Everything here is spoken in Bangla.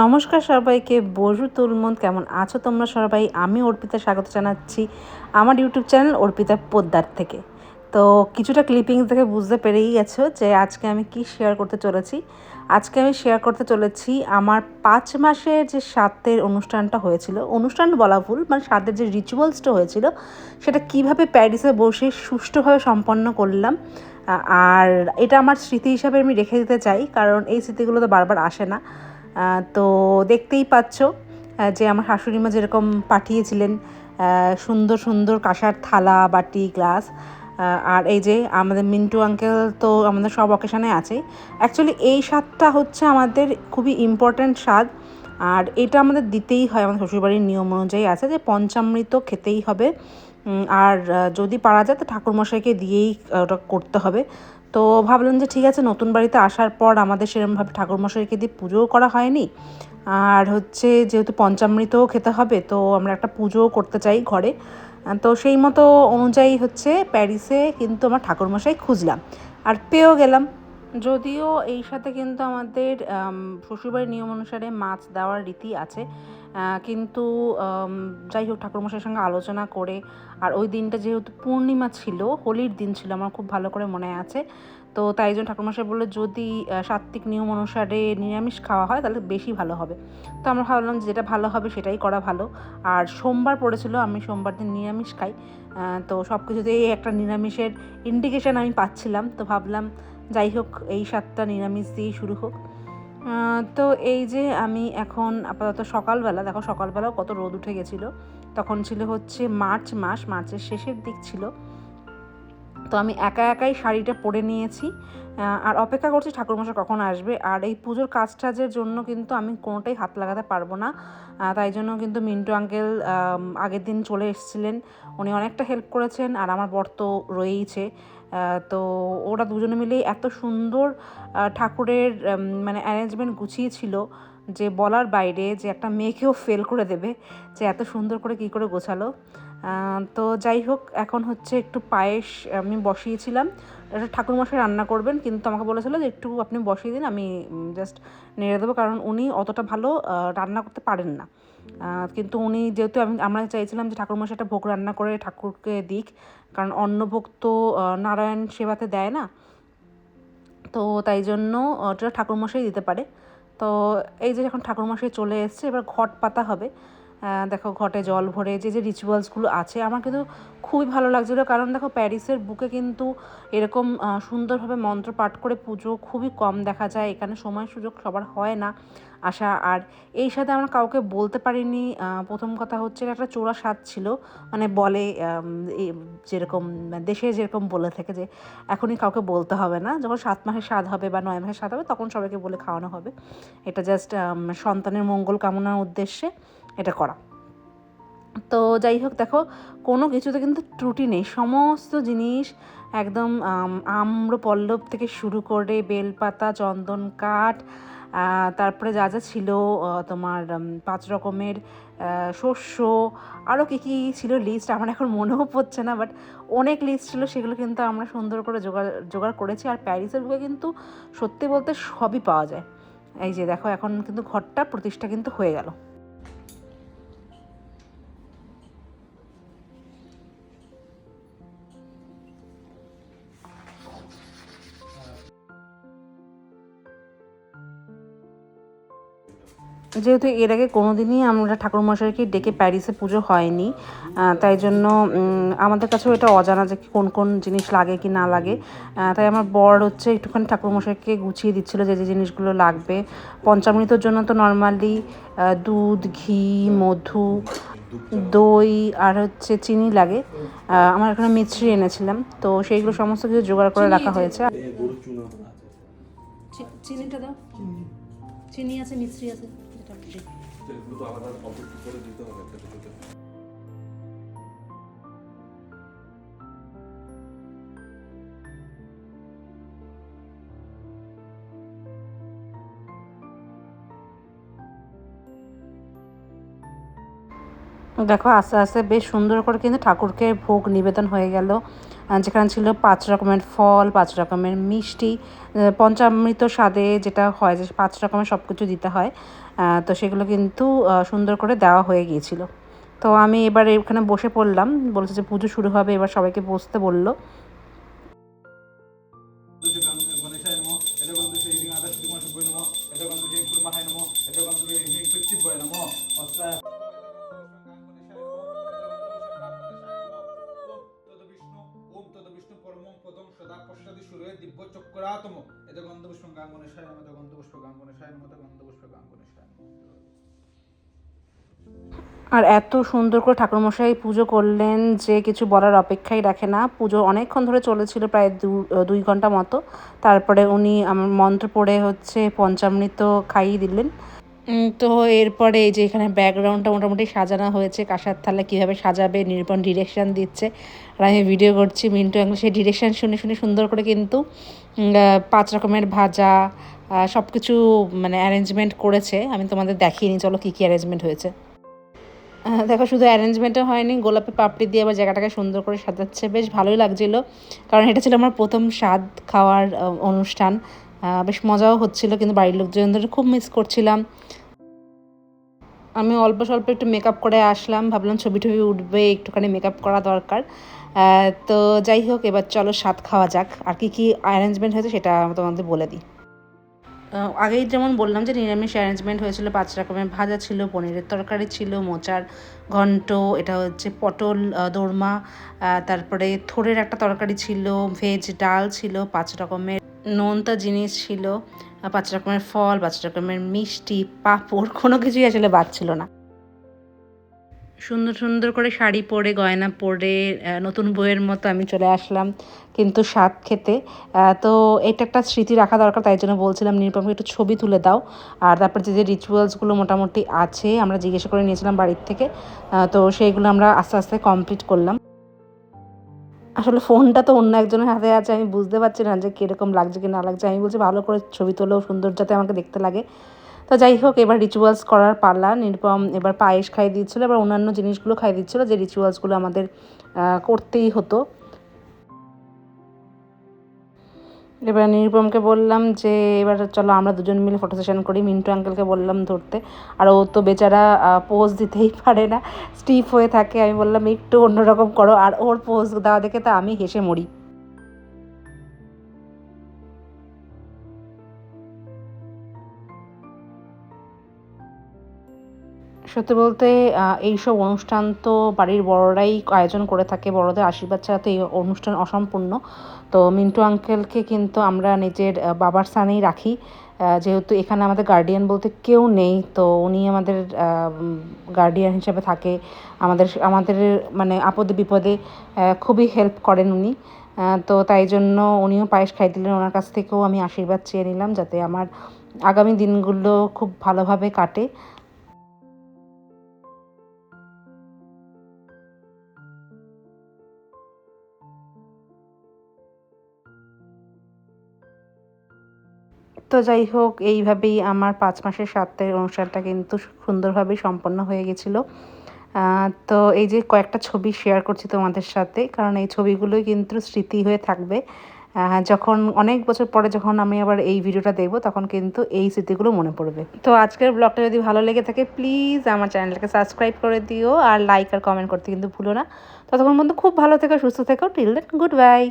নমস্কার সবাইকে বজু তুলমন, কেমন আছো তোমরা সবাই? আমি অর্পিতা, স্বাগত জানাচ্ছি আমার ইউটিউব চ্যানেল অর্পিতা পোদ্দার থেকে। তো কিছুটা ক্লিপিংস দেখে বুঝতে পেরেই গেছো যে আজকে আমি কি শেয়ার করতে চলেছি। আজকে আমি শেয়ার করতে চলেছি আমার পাঁচ মাসের যে সাতের অনুষ্ঠানটা হয়েছিল, অনুষ্ঠান বলা ভুল মানে সাতের যে রিচুয়ালসটা হয়েছিল, সেটা কীভাবে প্যারিসে বসে সুষ্ঠুভাবে সম্পন্ন করলাম আর এটা আমার স্মৃতি হিসাবে আমি রেখে দিতে চাই, কারণ এই স্মৃতিগুলো তো বারবার আসে না। তো দেখতেই পাচ্ছ যে আমার শাশুড়ি মা যেরকম পাঠিয়েছিলেন সুন্দর সুন্দর কাঁসার থালা, বাটি, গ্লাস আর এই যে আমাদের মিন্টু আঙ্কেল তো আমাদের সব অকেশানে আছে। অ্যাকচুয়ালি এই স্বাদটা হচ্ছে আমাদের খুবই ইম্পর্ট্যান্ট স্বাদ, আর এটা আমাদের দিতেই হয়, আমাদের শ্বশুরবাড়ির নিয়ম অনুযায়ী আছে যে পঞ্চামৃত খেতেই হবে। আর যদি পারা যায় তো ঠাকুরমশাইকে দিয়েই ওটা করতে হবে। তো ভাবলাম যে ঠিক আছে নতুন বাড়িতে আসার পর আমাদের সেরকমভাবে ঠাকুরমশাইকে দিয়ে পুজোও করা হয়নি। আর হচ্ছে যেহেতু পঞ্চামৃতও খেতে হবে তো আমরা একটা পুজোও করতে চাই ঘরে। তো সেই মতো অনুযায়ী হচ্ছে প্যারিসে কিন্তু আমার ঠাকুরমশাই খুঁজলাম। আর পেয়েও গেলাম। যদিও এই সাথে কিন্তু আমাদের আম, শ্বশুরবাড়ির নিয়ম অনুসারে মাছ দেওয়ার রীতি আছে। কিন্তু যাই হোক ঠাকুরমশাইয়ের সঙ্গে আলোচনা করে, আর ওই দিনটা যেহেতু পূর্ণিমা ছিল, হোলির দিন ছিল, আমার খুব ভালো করে মনে আছে, তো তাই জন্য ঠাকুরমশাই বলল, যদি সাত্ত্বিক নিয়ম অনুসারে নিরামিষ খাওয়া হয়, তাহলে বেশি ভালো হবে। তো আমরা ভাবলাম যেটা ভালো হবে, সেটাই করা ভালো। আর সোমবার পড়েছিল, আমি সোমবার দিন নিরামিষ খাই তো সব কিছুতেই একটা নিরামিষের ইন্ডিকেশন আমি পাচ্ছিলাম, তো ভাবলাম যাই হোক এই সাতটা নিরামিষ দিয়েই শুরু হোক। তো এই যে আমি এখন আপাতত সকালবেলা, দেখো সকালবেলাও কত রোদ উঠে গেছিল, তখন ছিল হচ্ছে মার্চ মাস, মার্চের শেষের দিক ছিল। তো আমি একা একাই শাড়িটা পরে নিয়েছি আর অপেক্ষা করছি ঠাকুরমশাই কখন আসবে, আর এই পুজোর কাজ টাজের জন্য কিন্তু আমি কোনোটাই হাত লাগাতে পারব না তাই জন্য কিন্তু মিন্টু আঙ্কেল আগের দিন চলে এসেছিলেন, উনি অনেকটা হেল্প করেছেন, আর আমার বর তো রয়েইছে। তো ওরা দুজনে মিলেই এত সুন্দর ঠাকুরের মানে অ্যারেঞ্জমেন্ট গুছিয়েছিল যে বলার বাইরে যে একটা মেয়েকেও ফেল করে দেবে, যে এত সুন্দর করে কী করে গোছালো। তো যাই হোক, এখন হচ্ছে একটু পায়েস আমি বসিয়েছিলাম। এটা ঠাকুরমশাই রান্না করবেন, কিন্তু আমাকে বলেছিল যে একটু আপনি বসিয়ে দিন, আমি জাস্ট নেড়ে দেবো, কারণ উনি অতটা ভালো রান্না করতে পারেন না। কিন্তু উনি যেহেতু আমি, আমরা চাইছিলাম যে ঠাকুরমশাই একটা ভোগ রান্না করে ঠাকুরকে দিক, কারণ অন্নভোগ তো নারায়ণ সেবাতে দেয় না। তো তাই জন্য ওটা ঠাকুরমশাই দিতে পারে। তো এই যে এখন ঠাকুরমশাই চলে এসছে, এবার ঘট পাতা হবে। দেখো ঘটে জল ভরে, যে যে রিচুয়ালসগুলো আছে, আমার কিন্তু খুবই ভালো লাগছিল। কারণ দেখো প্যারিসের বুকে কিন্তু এরকম সুন্দরভাবে মন্ত্র পাঠ করে পুজো খুবই কম দেখা যায়। এখানে সময় সুযোগ সবার হয় না। আসা আর এই সাথে আমরা কাউকে বলতে পারিনি। প্রথম কথা হচ্ছে একটা চোরা স্বাদ ছিল। মানে বলে যেরকম দেশে যেরকম বলে থাকে যে এখনই কাউকে বলতে হবে না। যখন সাত মাসের স্বাদ হবে বা নয় মাসের স্বাদ হবে তখন সবাইকে বলে খাওয়ানো হবে। এটা জাস্ট সন্তানের মঙ্গল কামনার উদ্দেশ্যে এটা করা। তো যাই হোক দেখো কোনো কিছুতে কিন্তু ত্রুটি নেই। সমস্ত জিনিস একদম আম, আম্র পল্লব থেকে শুরু করে বেলপাতা চন্দন কাঠ তারপরে যা যা ছিল তোমার পাঁচ রকমের শস্য আরও কী কী ছিল লিস্ট আমার এখন মনেও পড়ছে না বাট অনেক লিস্ট ছিল, সেগুলো কিন্তু আমরা সুন্দর করে জোগাড় জোগাড় করেছি, আর প্যারিসের বুকে কিন্তু সত্যি বলতে সবই পাওয়া যায়। এই যে দেখো, এখন কিন্তু ঘরটা প্রতিষ্ঠা কিন্তু হয়ে গেল। যেহেতু এর আগে কোনো দিনই আমরা ঠাকুরমশাইকে ডেকে প্যারিসে পুজো হয়নি তাই জন্য আমাদের কাছেও এটা অজানা যে কোন কোন জিনিস লাগে কি না লাগে। তাই আমার বর হচ্ছে একটুখানি ঠাকুরমশাইকে গুছিয়ে দিচ্ছিল যে যে জিনিসগুলো লাগবে। পঞ্চামৃতর জন্য তো নর্মালি দুধ ঘি মধু দই আর হচ্ছে চিনি লাগে। আমার এখানে মিছরি এনেছিলাম তো সেইগুলো সমস্ত কিছু জোগাড় করে রাখা হয়েছে। চিনিটা দাও। চিনি আছে মিছরি আছে। তো আলাদা করে দিতে হবে একটা দেখো, আস্তে আস্তে বেশ সুন্দর করে কিন্তু ঠাকুরকে ভোগ নিবেদন হয়ে গেল। যেখানে ছিল পাঁচ রকমের ফল, পাঁচ রকমের মিষ্টি পঞ্চামৃত স্বাদে যেটা হয় যে পাঁচ রকমের সব কিছু দিতে হয়। তো সেগুলো কিন্তু সুন্দর করে দেওয়া হয়ে গিয়েছিল। তো আমি এবার এখানে বসে পড়লাম, বলছে যে পুজো শুরু হবে, এবার সবাইকে বসতে বলল। আর এত সুন্দর করে ঠাকুরমশাই পুজো করলেন যে কিছু বলার অপেক্ষাই রাখে না। পুজো অনেকক্ষণ ধরে চলেছিল প্রায় দুই ঘণ্টা মতো। তারপরে উনি আমার মন্ত্র পড়ে হচ্ছে পঞ্চামৃত খাইয়ে দিলেন। তো এরপরে এই যে এখানে ব্যাকগ্রাউন্ডটা মোটামুটি সাজানো হয়েছে, কাঁসার থালা কীভাবে সাজাবে নিরূপণ ডিরেকশান দিচ্ছে। আর আমি ভিডিও করছি মিন্টু আঙ্কেল সেই ডিরেকশান শুনে শুনে সুন্দর করে কিন্তু পাঁচ রকমের ভাজা সব কিছু মানে অ্যারেঞ্জমেন্ট করেছে। আমি তোমাদের দেখিয়ে চলো কী কী অ্যারেঞ্জমেন্ট হয়েছে। দেখো, শুধু অ্যারেঞ্জমেন্টও হয়নি, গোলাপি পাপড়ি দিয়ে আবার জায়গাটাকে সুন্দর করে সাজাচ্ছে। বেশ ভালোই লাগছিল, কারণ এটা ছিল আমার প্রথম স্বাদ খাওয়ার অনুষ্ঠান। বেশ মজাও হচ্ছিল, কিন্তু বাড়ির লোকজনদের খুব মিস করছিলাম। আমি অল্প স্বল্প একটু মেকআপ করে আসলাম, ভাবলাম ছবি টবি উঠবে, একটুখানি মেকআপ করা দরকার। তো যাই হোক, এবার চলো স্বাদ খাওয়া যাক। আর কি কি অ্যারেঞ্জমেন্ট হয়েছে সেটা তোমাদের বলে দিই। আগেই যেমন বললাম যে নিরামিষ অ্যারেঞ্জমেন্ট হয়েছিল, পাঁচ রকমের ভাজা ছিল, পনিরের তরকারি ছিল, মোচার ঘন্ট, এটা হচ্ছে পটল দোরমা তারপরে থোড়ের একটা তরকারি ছিল ভেজ ডাল ছিল, পাঁচ রকমের নোনতা জিনিস ছিল পাঁচ রকমের ফল, পাঁচ রকমের মিষ্টি, পাঁপড়, কোনো কিছুই আসলে বাদ ছিল না। সুন্দর সুন্দর করে শাড়ি পরে, গয়না পরে নতুন বইয়ের মতো আমি চলে আসলাম, কিন্তু স্বাদ খেতে। তো এটা একটা স্মৃতি রাখা দরকার, তাই জন্য বলছিলাম নিরুপমকে একটু ছবি তুলে দাও। আর তারপর যে যে রিচুয়ালসগুলো মোটামুটি আছে, আমরা জিজ্ঞাসা করে নিয়েছিলাম বাড়ির থেকে তো সেইগুলো আমরা আস্তে আস্তে কমপ্লিট করলাম। আসলে ফোনটা তো অন্য একজনের হাতে আছে, আমি বুঝতে পারছি না যে কীরকম লাগছে কি না লাগছে। আমি বলছি ভালো করে ছবি তোলেও সুন্দর যাতে আমাকে দেখতে লাগে। তো যাই হোক, এবার রিচুয়ালস করার পালা নিরুপম এবার পায়েস খাই দিচ্ছিল এবার অন্যান্য জিনিসগুলো খাই দিচ্ছিল, যে রিচুয়ালসগুলো আমাদের করতেই হতো। এবার নিরুপমকে বললাম যে, এবার চলো আমরা দুজন মিলে ফটো সেশন করি। মিন্টু আঙ্কেলকে বললাম ধরতে। আর ও তো বেচারা পোজ দিতেই পারে না। স্টিফ হয়ে থাকে। আমি বললাম, একটু অন্যরকম করো। আর ওর পোজ দেওয়া দেখে তো আমি হেসে মরি। সত্যি বলতে এইসব অনুষ্ঠান তো বাড়ির বড়রাই আয়োজন করে থাকে, বড়দের আশীর্বাদ ছাড়া তো এই অনুষ্ঠান অসম্পূর্ণ। তো মিন্টু আঙ্কেলকে কিন্তু আমরা নিজের বাবার স্থানেই রাখি। যেহেতু এখানে আমাদের গার্ডিয়ান বলতে কেউ নেই, তো উনি আমাদের গার্ডিয়ান হিসেবে থাকে। আমাদের আমাদের মানে আপদে বিপদে খুবই হেল্প করেন উনি। তো তাই জন্য উনিও পায়েস খাই দিলেন। ওনার কাছ থেকেও আমি আশীর্বাদ চেয়ে নিলাম যাতে আমার আগামী দিনগুলো খুব ভালোভাবে কাটে। তো যাই হোক, এইভাবেই আমার পাঁচ মাসের সাথের অনুষ্ঠানটা কিন্তু সুন্দরভাবেই সম্পন্ন হয়ে গেছিল। তো এই যে কয়েকটা ছবি শেয়ার করছি তোমাদের সাথে, কারণ এই ছবিগুলোই কিন্তু স্মৃতি হয়ে থাকবে। যখন অনেক বছর পরে যখন আমি আবার এই ভিডিওটা দেখব, তখন কিন্তু এই স্মৃতিগুলো মনে পড়বে। তো আজকের ব্লগটা যদি ভালো লেগে থাকে প্লিজ আমার চ্যানেলটাকে সাবস্ক্রাইব করে দিও, আর লাইক আর কমেন্ট করতে কিন্তু ভুলো না। ততক্ষণ পর্যন্ত খুব ভালো থেকো, সুস্থ থেকো টিল দেন গুড বাই